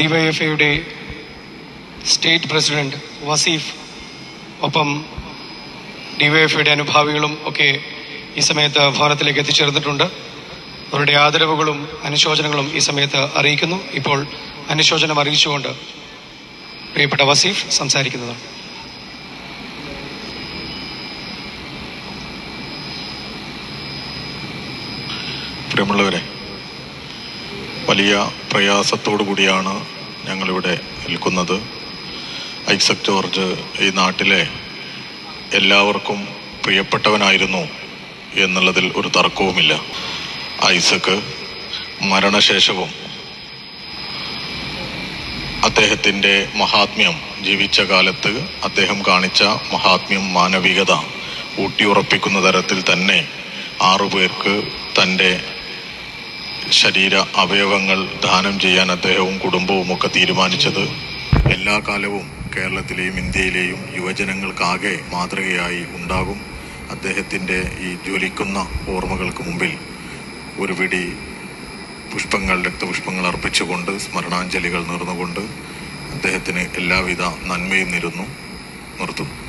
ഡിവൈഎഫ്ഐയുടെ state president Wasif ഒപ്പം ഡിവൈഎഫ്ഐയുടെ അനുഭാവികളും ഒക്കെ ഈ സമയത്ത് ഭവനത്തിലേക്ക് എത്തിച്ചേർന്നിട്ടുണ്ട്. അവരുടെ ആദരവുകളും അനുശോചനങ്ങളും ഈ സമയത്ത് അറിയിക്കുന്നു. ഇപ്പോൾ അനുശോചനം അറിയിച്ചുകൊണ്ട് പ്രിയപ്പെട്ട വസീഫ് സംസാരിക്കുന്നതാണ് പ്രിയമുള്ളവരെ വലിയ പ്രയാസത്തോടു കൂടിയാണ് ഞങ്ങളിവിടെ നിൽക്കുന്നത്. ഐസക് ജോർജ് ഈ നാട്ടിലെ എല്ലാവർക്കും പ്രിയപ്പെട്ടവനായിരുന്നു എന്നുള്ളതിൽ ഒരു തർക്കവുമില്ല. ഐസക് മരണശേഷവും അദ്ദേഹത്തിന്റെ മഹാത്മ്യം ജീവിച്ച കാലത്ത് അദ്ദേഹം കാണിച്ച മഹാത്മ്യം മാനവികത ഊട്ടിയുറപ്പിക്കുന്ന തരത്തിൽ തന്നെ ആറുപേർക്ക് തന്റെ ശരീര അവയവങ്ങൾ ദാനം ചെയ്യാൻ അദ്ദേഹവും കുടുംബവും ഒക്കെ തീരുമാനിച്ചത് എല്ലാ കാലവും കേരളത്തിലെയും ഇന്ത്യയിലെയും യുവജനങ്ങൾക്കാകെ മാതൃകയായി ഉണ്ടാകും. അദ്ദേഹത്തിന്റെ ഈ ജ്വലിക്കുന്ന ഓർമ്മകൾക്ക് മുമ്പിൽ ഒരു പിടി പുഷ്പങ്ങൾ രക്തപുഷ്പങ്ങൾ അർപ്പിച്ചുകൊണ്ട് സ്മരണാഞ്ജലികൾ നേർന്നുകൊണ്ട് അദ്ദേഹത്തിന് എല്ലാവിധ നന്മയും നിരുന്നു. നിർത്തുന്നു.